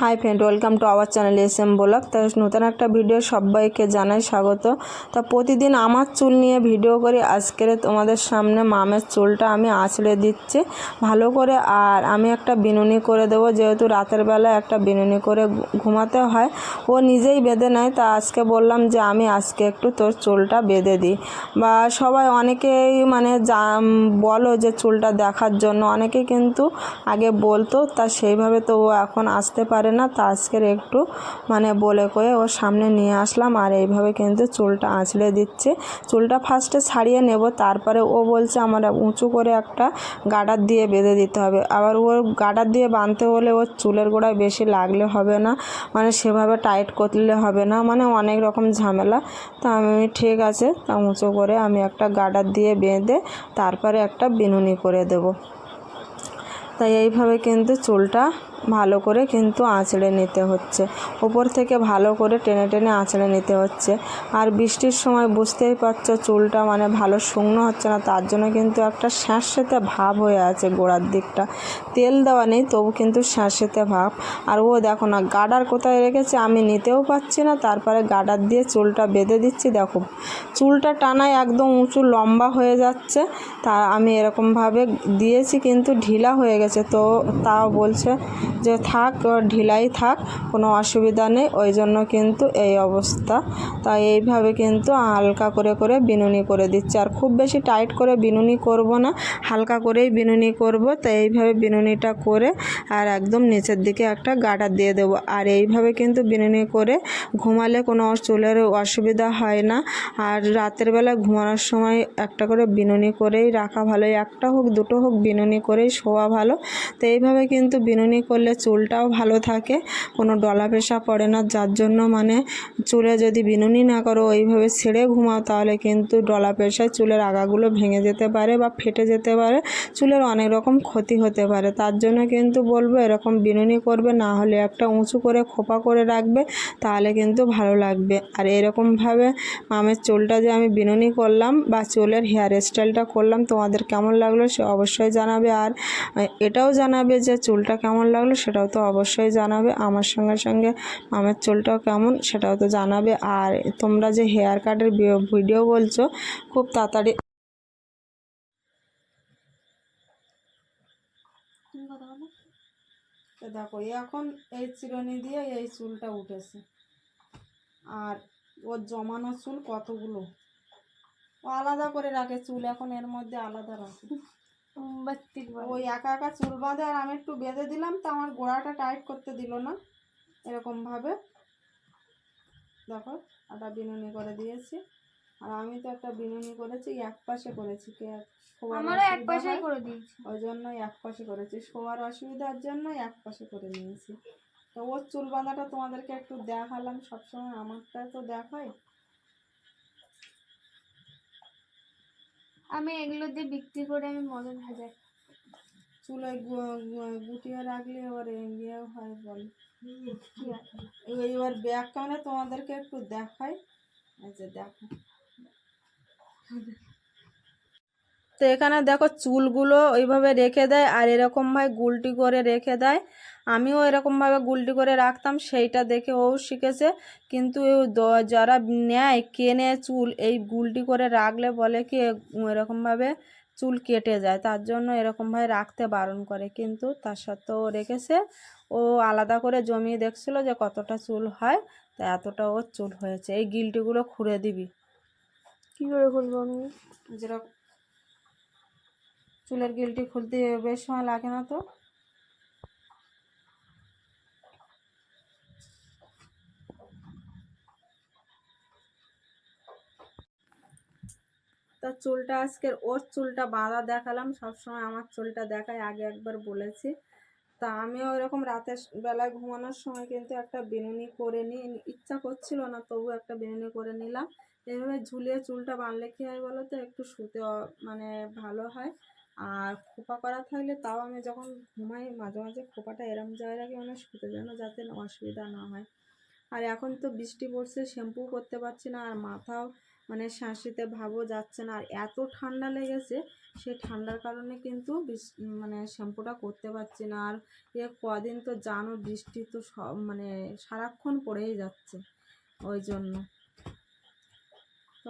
Hi friend welcome to our channel S M blog তা নতুন একটা ভিডিও সবাইকে জানাই স্বাগত। তা প্রতিদিন আমার চুল নিয়ে ভিডিও করি। আজকের তোমাদের সামনে মামের চুলটা আমি আঁচড়ে দিচ্ছি। ভালো করে আর আমি একটা বিনুনি করে দেবো। যেহেতু রাতের বেলা একটা বিনুনি করে ঘুমাতে হয়, ও নিজেই বেঁধে নেয়। তা আজকে বললাম যে আমি আজকে একটু তোর চুলটা বেঁধে দিই। বা সবাই অনেকেই মানে যা বলো যে চুলটা দেখার জন্য। অনেকে কিন্তু আগে বলতো, তা সেইভাবে তো ও এখন আসতে পারে না, তা আজকের একটু মানে বলে কয়ে ওর সামনে নিয়ে আসলাম। আর এইভাবে কিন্তু চুলটা আঁচড়ে দিচ্ছে। চুলটা ফার্স্টে ছাড়িয়ে নেব, তারপরে ও বলছে আমার উঁচু করে একটা গাডার দিয়ে বেঁধে দিতে হবে। আবার ওর গাডার দিয়ে বাঁধতে হলে ওর চুলের গোড়ায় বেশি লাগলে হবে না মানে সেভাবে টাইট করলে হবে না মানে অনেক রকম ঝামেলা। তা আমি ঠিক আছে, তা উঁচু করে আমি একটা গাডার দিয়ে বেঁধে তারপরে একটা বিনুনি করে দেবো। তাই এইভাবে কিন্তু চুলটা ভালো করে কিন্তু আঁচড়ে নিতে হচ্ছে। ওপর থেকে ভালো করে টেনে টেনে আঁচড়ে নিতে হচ্ছে। আর বৃষ্টির সময় বুঝতেই পারছ চুলটা মানে ভালো শুকনো হচ্ছে না, তার জন্য কিন্তু একটা স্যাঁতস্যাঁতে ভাব হয়ে আছে গোড়ার দিকটা। তেল দেওয়া নেই, তবু কিন্তু স্যাঁতস্যাঁতে ভাব। আর ও দেখো না গার্ডার কোথায় রেখেছে আমি নিতেও পারছি না, তারপরে গার্ডার দিয়ে চুলটা বেঁধে দিচ্ছি, দেখো। চুলটা টানায় একদম উঁচু লম্বা হয়ে যাচ্ছে, তা আমি এরকমভাবে দিয়েছি কিন্তু ঢিলা হয়ে গেছে, তো তাও বলছে যে থাক, ঢিলাই থাক, কোনো অসুবিধা নেই। ওই জন্য কিন্তু এই অবস্থা। তাই এইভাবে কিন্তু হালকা করে করে বিনুনি করে দিচ্ছি। আর খুব বেশি টাইট করে বিনুনি করব না, হালকা করেই বিনুনি করব। তাই এইভাবে বিনুনিটা করে আর একদম নিচের দিকে একটা গার্ডার দিয়ে দেবো। আর এইভাবে কিন্তু বিনুনি করে ঘুমালে কোনো চুলের অসুবিধা হয় না। আর রাতের বেলা ঘুমানোর সময় একটা করে বিনুনি করেই রাখা ভালো। একটা হোক, দুটো হোক, বিনুনি করেই শোয়া ভালো। তো এইভাবে কিন্তু বিনুনি করলে চুলটাও ভালো থাকে, কোনো ডলা পেশা পড়ে না। যার জন্য মানে চুলে যদি বিনুনি না করো, ওইভাবে ছেড়ে ঘুমাও, তাহলে কিন্তু ডলা পেশায় চুলের আগাগুলো ভেঙে যেতে পারে বা ফেটে যেতে পারে। চুলের অনেক রকম ক্ষতি হতে পারে। তার জন্য কিন্তু বলব এরকম বিনুনি করবে, না হলে একটা উঁচু করে খোপা করে রাখবে, তাহলে কিন্তু ভালো লাগবে। আর এরকমভাবে মামের চুলটা যে আমি বিনুনি করলাম বা চুলের হেয়ার স্টাইলটা করলাম, তোমাদের কেমন লাগল সে অবশ্যই জানাবে। আর এটাও জানাবে যে চুলটা কেমন লাগল। সেটাও তো অবশ্যই জানাবে। আমার সঙ্গে সঙ্গে মামের চুলটাও কেমন সেটাও তো জানাবে। আর তোমরা যে হেয়ার কাটের ভিডিও বলছো, খুব তাড়াতাড়ি দেখো, এখন এই চিরুনি দিয়ে এই চুলটা উঠেছে। আর ওর জমানো চুল কতগুলো? ও আলাদা করে রাখে, চুল এখন এর মধ্যে আলাদা রাখে। ওই একা একা চুল বাঁধে আর আমি একটু বেঁধে দিলাম তো আমার গোড়াটা টাইট করতে দিল না এরকমভাবে। দেখো একটা বিনুনি করে দিয়েছি। আর আমি তো একটা বিনুনি করেছি এক পাশে করেছি কে আমারও এক হয়। করে দিয়েছি। ওই জন্য এক পাশে করেছি শোয়ার অসুবিধার জন্য এক পাশে করে নিয়েছি। তো ওর চুল বাঁধাটা তোমাদেরকে একটু দেখালাম সবসময় আমারটা তো দেখাই আমি এগুলো দিয়ে বিক্রি করে আমি মদন ভাজাই চুলে গু- গু- গুটিয়ে রাখলে এবার ইয়েও হয় বল। এবার ব্যাগ কানে তোমাদেরকে একটু দেখাই। আচ্ছা দেখো। তো এখানে দেখো চুলগুলো ওইভাবে রেখে দেয় আর এরকমভাবে গুলটি করে রেখে দেয়। আমিও এরকমভাবে গুলটি করে রাখতাম সেইটা দেখে ও শিখেছে। কিন্তু যারা নেয় কেনে চুল এই গুলটি করে রাখলে বলে কি এরকমভাবে চুল কেটে যায়। তার জন্য এরকমভাবে রাখতে বারণ করে। কিন্তু তার সত্ত্বেও ও রেখেছে। ও আলাদা করে জমিয়ে দেখছিল যে কতটা চুল হয় তা এতটা ওর চুল হয়েছে। এই গিলটিগুলো খুঁড়ে দিবি। কী করে খুলবো আমি? যেরকম চুলের গিলটি খুলতে বেশ সময় লাগে না তো। তা চুলটা আজকের ওর চুলটা বাঁধা দেখালাম, সবসময় আমার চুলটা দেখায়, আগে একবার বলেছি। তা আমিও এরকম রাতের বেলায় ঘুমানোর সময় কিন্তু একটা বিনুনি করে নিই ইচ্ছা করছিল না তবু একটা বিনুনি করে নিলাম। এইভাবে ঝুলিয়ে চুলটা বাঁধলে কী হয় বলো তো, একটু শুতে মানে ভালো হয়। আর খোপা করা থাকলে তাও আমি যখন ঘুমাই মাঝে মাঝে খোপাটা এরম জায়গায় রাখি মানে শুতে যেন, যাতে অসুবিধা না হয়। আর এখন তো বৃষ্টি পড়ছে শ্যাম্পু করতে পারছি না আর মাথাও মানে শাঁসিতে ভাবও যাচ্ছে না। আর এত ঠান্ডা লেগেছে সেই ঠান্ডার কারণে কিন্তু মানে শ্যাম্পুটা করতে পারছি না। আর এ কদিন তো জানো বৃষ্টি তো সব মানে সারাক্ষণ পড়েই যাচ্ছে, ওই জন্য।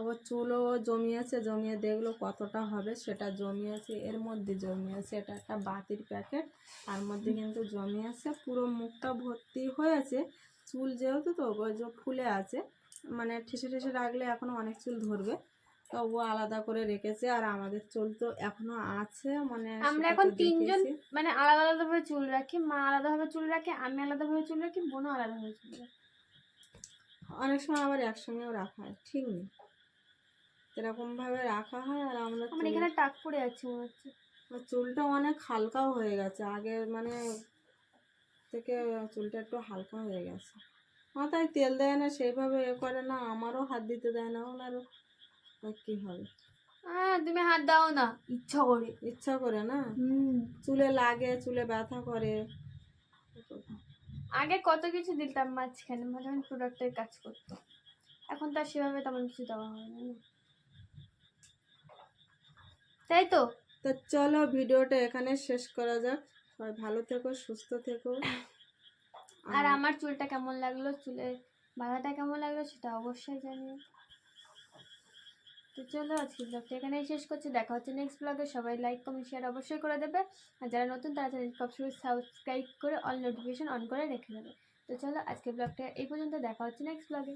তারপর চুলও জমিয়েছে জমিয়ে দেখল কতটা হবে সেটা জমিয়েছে এর মধ্যে জমিয়েছে এটা একটা বাতির প্যাকেট তার মধ্যে কিন্তু জমিয়েছে পুরো মুখটা ভর্তি হয়েছে চুল যেহেতু তো ওই যে ফুলে আছে মানে ঠেসে ঠেসে রাখলে এখনও অনেক চুল ধরবে তো ও আলাদা করে রেখেছে আর আমাদের চুল তো এখনও আছে মানে আমরা এখন তিনজন মানে আলাদা আলাদা ভাবে চুল রাখি মা আলাদা ভাবে চুল রাখে আমি আলাদা ভাবে চুল রাখি বোনও আলাদা ভাবে চুল রাখে। অনেক সময় আবার একসঙ্গেও রাখা হয় ঠিক নেই। এরকমভাবে রাখা হয় আর আমরা আমার এখানে টাক পড়ে যাচ্ছে মনে হচ্ছে। আর চুলটা অনেক হালকাও হয়ে গেছে। আগে মানে থেকে চুলটা একটু হালকা হয়ে গেছে। মাথায় তেল দেয় না সেইভাবে এ করে না আমারও হাত দিতে দেয় না। ওনারও আর কি হবে। হ্যাঁ তুমি হাত দাও না ইচ্ছা করে। ইচ্ছা করে না? চুলে লাগে চুলে ব্যথা করে। আগে কত কিছু দিতাম মাঝখানে মানে প্রোডাক্টের কাজ করতো। এখন তো আর সেভাবে তেমন কিছু দেওয়া হয় না। তাই তো? তা চলো ভিডিওটা এখানে শেষ করা যাক। সবাই ভালো থেকো সুস্থ থেকো। আর আমার চুলটা কেমন লাগল? চুলের বাঁধাটা কেমন লাগল সেটা অবশ্যই জানিও। তো চলো আজকে ব্লগটা এখানেই শেষ করছি। দেখা হচ্ছে নেক্সট ব্লগে সবাই লাইক কমেন্ট শেয়ার অবশ্যই করে দেবে। আর যারা নতুন তারা চ্যানেল সবসময় সাবস্ক্রাইব করে অল নোটিফিকেশন অন করে রেখে দেবে। তো চলো আজকে ব্লগটা এই পর্যন্ত। দেখা হচ্ছে নেক্সট ব্লগে